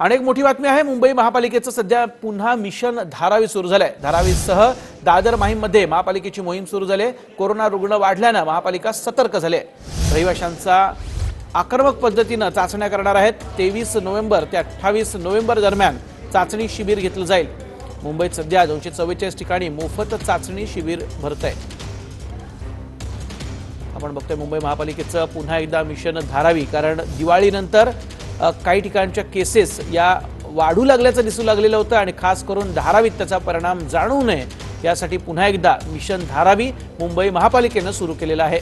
आणि एक मोठी बातमी आहे. मुंबई महापालिकेचं सध्या पुन्हा मिशन धारावी सुरू झालंय. धारावीसह दादर माहीममध्ये महापालिकेची मोहीम सुरू झाली कोरोना रुग्ण वाढल्यानं महापालिका सतर्क झाले रहिवाशांचा आक्रमक पद्धतीनं चाचण्या करणार आहेत. तेवीस नोव्हेंबर ते अठ्ठावीस नोव्हेंबर दरम्यान चाचणी शिबिर घेतलं जाईल. मुंबईत सध्या दोनशे चव्वेचाळीस ठिकाणी मोफत चाचणी शिबिर भरत आहे आपण बघतोय मुंबई महापालिकेचं पुन्हा एकदा मिशन धारावी कारण दिवाळीनंतर काही ठिकाणच्या केसेस या वाढू लागल्याचं दिसू लागलेलं होतं आणि खास करून धारावीत त्याचा परिणाम जाणवू नये यासाठी पुन्हा एकदा मिशन धारावी मुंबई महापालिकेनं सुरू केलेलं आहे.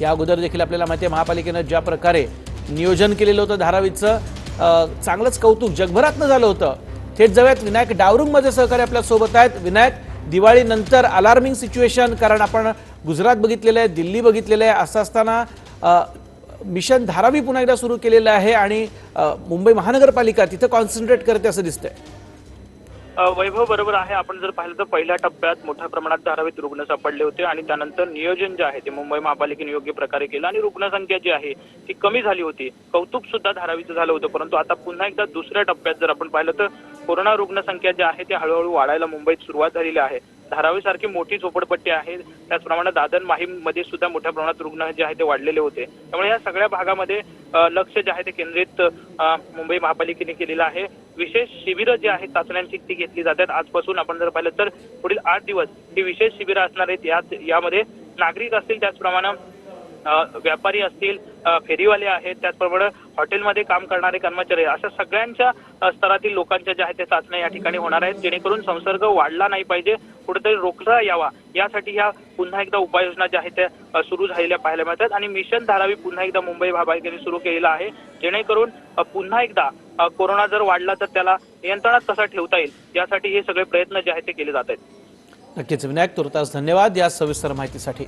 या अगोदर देखील आपल्याला माहिती आहे महापालिकेनं ज्या प्रकारे नियोजन केलेलं होतं धारावीचं चांगलंच कौतुक जगभरातनं झालं होतं. थेट जाऊयात विनायक डावरुंगमध्ये सहकारी आपल्यासोबत आहेत. विनायक दिवाळीनंतर अलार्मिंग सिच्युएशन कारण आपण गुजरात बघितलेलं आहे दिल्ली बघितलेलं आहे. असं असताना मिशन धारावी पुन्हा एकदा सुरू केलेलं आहे आणि मुंबई महानगरपालिका तिथं कॉन्सन्ट्रेट करते असं दिसतंय. वैभव बरोबर आहे. आपण जर पाहिलं तर पहिल्या टप्प्यात मोठ्या प्रमाणात धारावीत रुग्ण सापडले होते आणि त्यानंतर नियोजन जे आहे ते मुंबई महापालिकेने योग्य प्रकारे केलं आणि रुग्णसंख्या जी आहे ती कमी झाली होती. कौतुक सुद्धा धारावीचं झालं होतं. परंतु आता पुन्हा एकदा दुसऱ्या टप्प्यात जर आपण पाहिलं तर कोरोना रुग्णसंख्या जी आहे ती हळूहळू वाढायला मुंबईत सुरुवात झालेली आहे. धारावी सारखी मोठी झोपडपट्टी आहे. त्याचप्रमाणे दादन माहीममध्ये सुद्धा मोठ्या प्रमाणात रुग्ण जे आहे ते वाढलेले होते. त्यामुळे या सगळ्या भागामध्ये लक्ष जे आहे ते केंद्रित मुंबई महापालिकेने केलेलं आहे. विशेष शिबिरं जी आहेत चाचण्यांची ती घेतली जातात. आजपासून आपण जर पाहिलं तर पुढील आठ दिवस ही विशेष शिबिरं असणार आहेत. यात यामध्ये नागरिक असतील त्याचप्रमाणे व्यापारी असतील फेरीवाले आहेत त्याचबरोबर हॉटेलमध्ये काम करणारे कर्मचारी अशा सगळ्यांच्या स्तरातील लोकांच्या ज्या आहेत त्या चाचण्या या ठिकाणी होणार आहेत जेणेकरून संसर्ग वाढला नाही पाहिजे कुठेतरी रोखला यावा. यासाठी ह्या पुन्हा एकदा उपाययोजना ज्या आहेत त्या सुरू झालेल्या पाहायला मिळतात. आणि मिशन धारावी पुन्हा एकदा मुंबई महापालिकेने सुरू केलेलं आहे जेणेकरून पुन्हा एकदा कोरोना जर वाढला तर त्याला नियंत्रणात कसा ठेवता येईल यासाठी हे सगळे प्रयत्न जे आहेत ते केले जात आहेत. नक्कीच. विनायक तुर्तास धन्यवाद या सविस्तर माहितीसाठी.